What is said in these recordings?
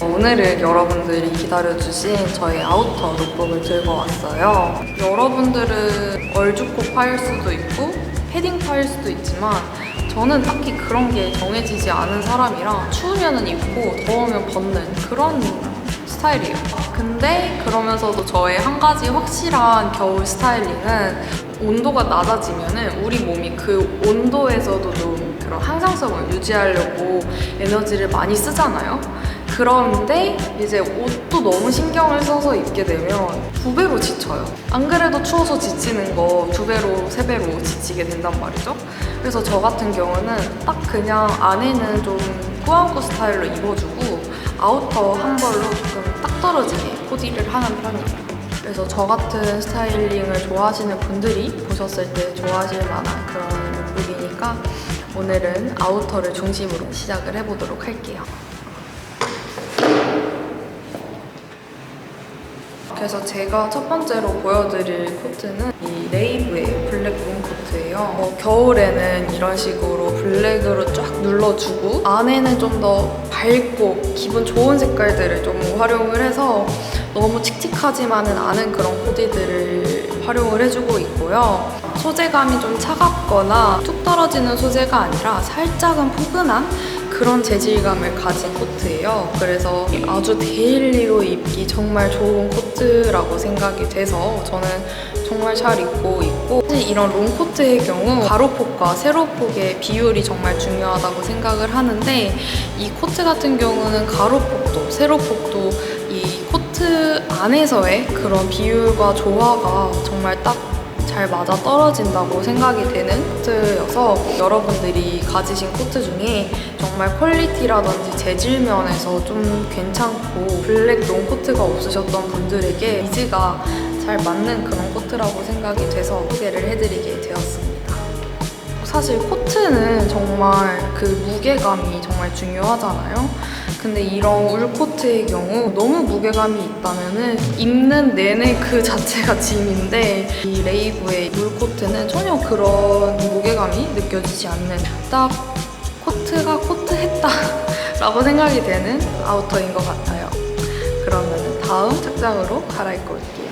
오늘은 여러분들이 기다려주신 저희 아우터 룩북을 들고 왔어요. 여러분들은 얼죽코파일 수도 있고 패딩 파일 수도 있지만 저는 딱히 그런 게 정해지지 않은 사람이라 추우면 입고 더우면 벗는 그런 스타일이에요. 근데 그러면서도 저의 한 가지 확실한 겨울 스타일링은 온도가 낮아지면은 우리 몸이 그 온도에서도 좀 그런 항상성을 유지하려고 에너지를 많이 쓰잖아요. 그런데 이제 옷도 너무 신경을 써서 입게 되면 두 배로 지쳐요. 안 그래도 추워서 지치는 거 두 배로, 세 배로 지치게 된단 말이죠. 그래서 저 같은 경우는 딱 그냥 안에는 좀 꾸안꾸 스타일로 입어주고 아우터 한 벌로 조금 딱 떨어지게 코디를 하는 편이에요. 그래서 저 같은 스타일링을 좋아하시는 분들이 보셨을 때 좋아하실 만한 그런 룩북이니까 오늘은 아우터를 중심으로 시작을 해보도록 할게요. 그래서 제가 첫 번째로 보여드릴 코트는 이 레이브의 블랙 롱 코트예요. 어, 겨울에는 이런 식으로 블랙으로 쫙 눌러주고 안에는 좀 더 밝고 기분 좋은 색깔들을 좀 활용을 해서 너무 칙칙하지만은 않은 그런 코디들을 활용을 해주고 있고요. 소재감이 좀 차갑거나 툭 떨어지는 소재가 아니라 살짝은 포근한 그런 재질감을 가진 코트예요. 그래서 아주 데일리로 입기 정말 좋은 코트라고 생각이 돼서 저는 정말 잘 입고 있고 사실 이런 롱코트의 경우 가로폭과 세로폭의 비율이 정말 중요하다고 생각을 하는데 이 코트 같은 경우는 가로폭도 세로폭도 이 코트 안에서의 그런 비율과 조화가 정말 딱 잘 맞아 떨어진다고 생각이 되는 코트여서 여러분들이 가지신 코트 중에 정말 퀄리티라든지 재질 면에서 좀 괜찮고 블랙 롱 코트가 없으셨던 분들에게 니즈가 잘 맞는 그런 코트라고 생각이 돼서 소개를 해드리게 되었습니다. 사실 코트는 정말 그 무게감이 정말 중요하잖아요. 근데 이런 울 코트의 경우 너무 무게감이 있다면은 입는 내내 그 자체가 짐인데 이 레이브의 울 코트는 전혀 그런 무게감이 느껴지지 않는 딱 코트가 코트했다 라고 생각이 되는 아우터인 것 같아요. 그러면 다음 착장으로 갈아입고 올게요.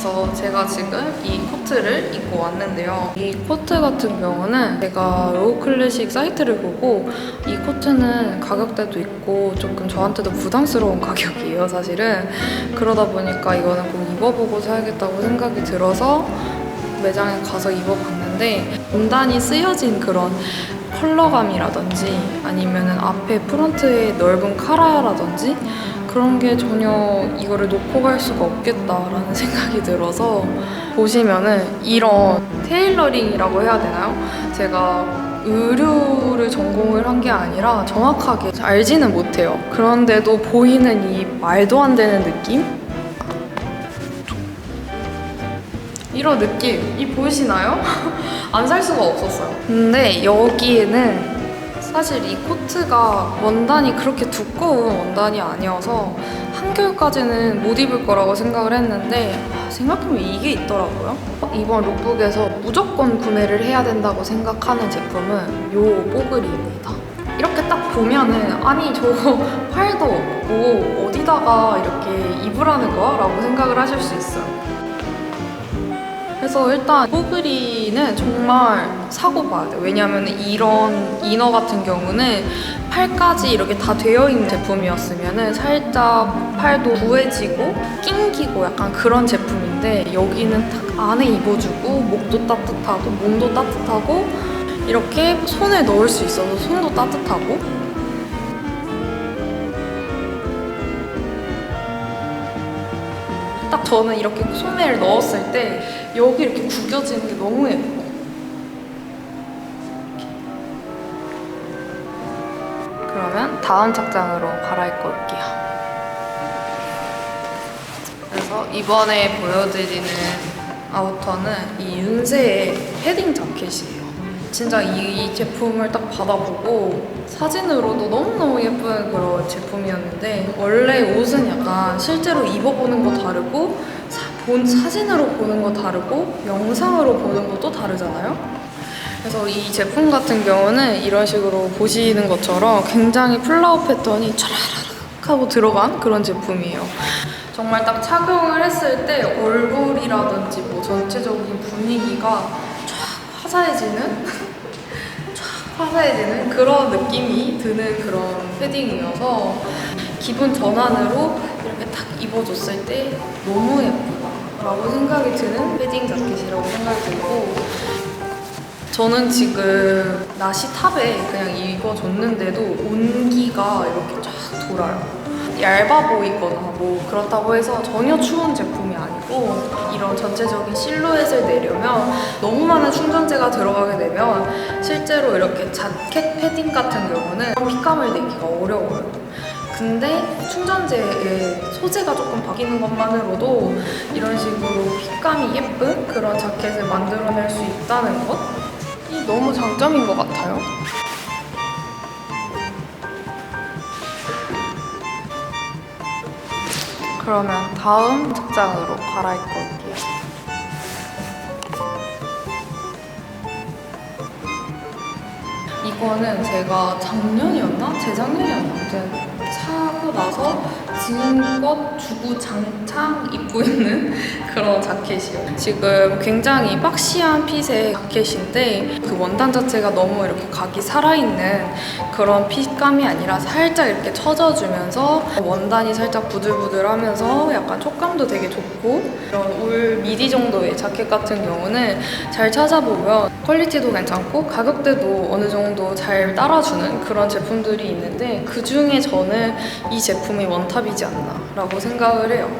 그래서 제가 지금 이 코트를 입고 왔는데요. 이 코트 같은 경우는 제가 로우 클래식 사이트를 보고 이 코트는 가격대도 있고 조금 저한테도 부담스러운 가격이에요, 사실은. 그러다 보니까 이거는 꼭 입어보고 사야겠다고 생각이 들어서 매장에 가서 입어봤는데 원단이 쓰여진 그런 컬러감이라든지 아니면은 앞에 프론트에 넓은 카라라든지 그런 게 전혀 이거를 놓고 갈 수가 없겠다라는 생각이 들어서 보시면은 이런 테일러링이라고 해야 되나요? 제가 의류를 전공을 한 게 아니라 정확하게 알지는 못해요. 그런데도 보이는 이 말도 안 되는 느낌? 이런 느낌, 이 보이시나요? 안 살 수가 없었어요. 근데 여기에는 사실 이 코트가 원단이 그렇게 두꺼운 원단이 아니어서 한결까지는 못 입을 거라고 생각을 했는데 아, 생각해보면 이게 있더라고요. 이번 룩북에서 무조건 구매를 해야 된다고 생각하는 제품은 요 뽀글이입니다. 이렇게 딱 보면은 아니 저거 팔도 없고 어디다가 이렇게 입으라는 거야? 라고 생각을 하실 수 있어요. 그래서 일단 뽀글이는 정말 사고 봐야 돼요. 왜냐하면 이런 이너 같은 경우는 팔까지 이렇게 다 되어 있는 제품이었으면 살짝 팔도 부해지고 낑기고 약간 그런 제품인데 여기는 딱 안에 입어주고 목도 따뜻하고 몸도 따뜻하고 이렇게 손에 넣을 수 있어서 손도 따뜻하고 딱 저는 이렇게 소매를 넣었을 때 여기 이렇게 구겨지는 게 너무 예뻐요. 그러면 다음 착장으로 갈아입고 올게요. 그래서 이번에 보여드리는 아우터는 이 윤세의 패딩 자켓이에요. 진짜 이 제품을 딱 받아보고 사진으로도 너무너무 예쁜 그런 제품이었는데 원래 옷은 약간 실제로 입어보는 거 다르고 사, 본 사진으로 보는 거 다르고 영상으로 보는 것도 다르잖아요. 그래서 이 제품 같은 경우는 이런 식으로 보시는 것처럼 굉장히 플라워 패턴이 촤라라락 하고 들어간 그런 제품이에요. 정말 딱 착용을 했을 때 얼굴이라든지 뭐 전체적인 분위기가 쫙 화사해지는 쫙 화사해지는 그런 느낌이 드는 그런 패딩이어서 기분 전환으로 이렇게 딱 입어줬을 때 너무 예쁘다라고 생각이 드는 패딩 자켓이라고 생각이 들고 저는 지금 나시 탑에 그냥 입어줬는데도 온기가 이렇게 쫙 돌아요. 얇아 보이거나 뭐 그렇다고 해서 전혀 추운 제품이 아니고 이런 전체적인 실루엣을 내려면 너무 많은 충전재가 들어가게 되면 실제로 이렇게 자켓 패딩 같은 경우는 핏감을 내기가 어려워요. 근데 충전재의 소재가 조금 바뀌는 것만으로도 이런 식으로 핏감이 예쁜 그런 자켓을 만들어낼 수 있다는 것? 이 너무 장점인 것 같아요. 그러면 다음 착장으로 갈아입고 올게요. 이거는 제가 작년이었나? 재작년이었나? 아무튼 사고 나서 지금껏 주구 장창 입고 있는 그런 자켓이요. 지금 굉장히 박시한 핏의 자켓인데 그 원단 자체가 너무 이렇게 각이 살아있는 그런 핏감이 아니라 살짝 이렇게 처져주면서 원단이 살짝 부들부들하면서 약간 촉감도 되게 좋고 이런 울 미디 정도의 자켓 같은 경우는 잘 찾아보면 퀄리티도 괜찮고 가격대도 어느 정도 잘 따라주는 그런 제품들이 있는데 그 중에 저는 이 제품이 원탑이 지 않나 라고 생각을 해요.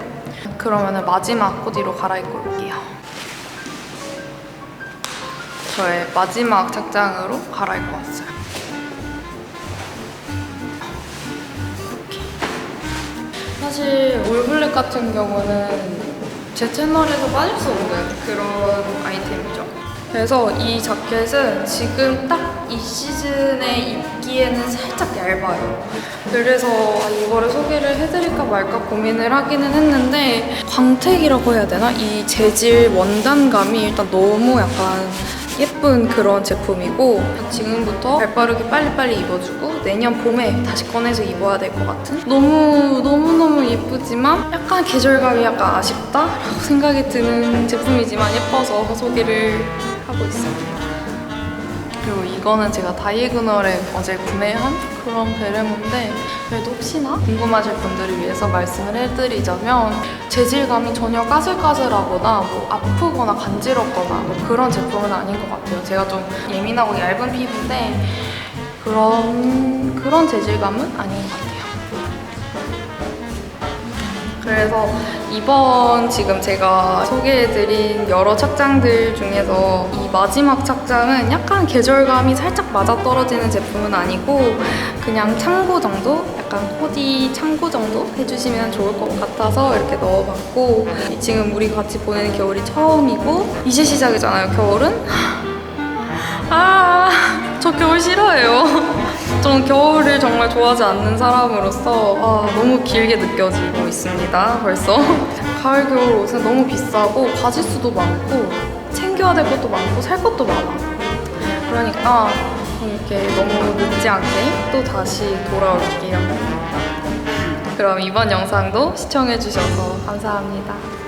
그러면 마지막 코디로 갈아입고 올게요. 저의 마지막 착장으로 갈아입고 왔어요. 사실 올블랙 같은 경우는 제 채널에서 빠질 수 없는 그런 아이템이죠. 그래서 이 자켓은 지금 딱 이 시즌에 입기에는 살짝 얇아요. 그래서 이거를 소개를 해드릴까 말까 고민을 하기는 했는데 광택이라고 해야 되나? 이 재질 원단감이 일단 너무 약간 예쁜 그런 제품이고 지금부터 발 빠르게 빨리빨리 입어주고 내년 봄에 다시 꺼내서 입어야 될 것 같은 너무 너무너무 예쁘지만 약간 계절감이 약간 아쉽다라고 생각이 드는 제품이지만 예뻐서 소개를 하고 있습니다. 그리고 이거는 제가 다이애그널에 어제 구매한 그런 베레모인데 그래도 혹시나 궁금하실 분들을 위해서 말씀을 해드리자면 재질감이 전혀 까슬까슬하거나 뭐 아프거나 간지럽거나 뭐 그런 제품은 아닌 것 같아요. 제가 좀 예민하고 얇은 피부인데 그런 그런 재질감은 아닌 것 같아요. 그래서 이번 지금 제가 소개해드린 여러 착장들 중에서 이 마지막 착장은 약간 계절감이 살짝 맞아떨어지는 제품은 아니고 그냥 참고 정도? 약간 코디 참고 정도 해주시면 좋을 것 같아서 이렇게 넣어봤고 지금 우리 같이 보내는 겨울이 처음이고 이제 시작이잖아요 겨울은? 아, 저 겨울 싫어해요. 전 겨울을 정말 좋아하지 않는 사람으로서 아, 너무 길게 느껴지고 있습니다. 벌써 가을 겨울 옷은 너무 비싸고 가짓수도 많고 챙겨야 될 것도 많고 살 것도 많아. 그러니까 이렇게 너무 늦지 않게 또 다시 돌아올게요. 그럼 이번 영상도 시청해주셔서 감사합니다.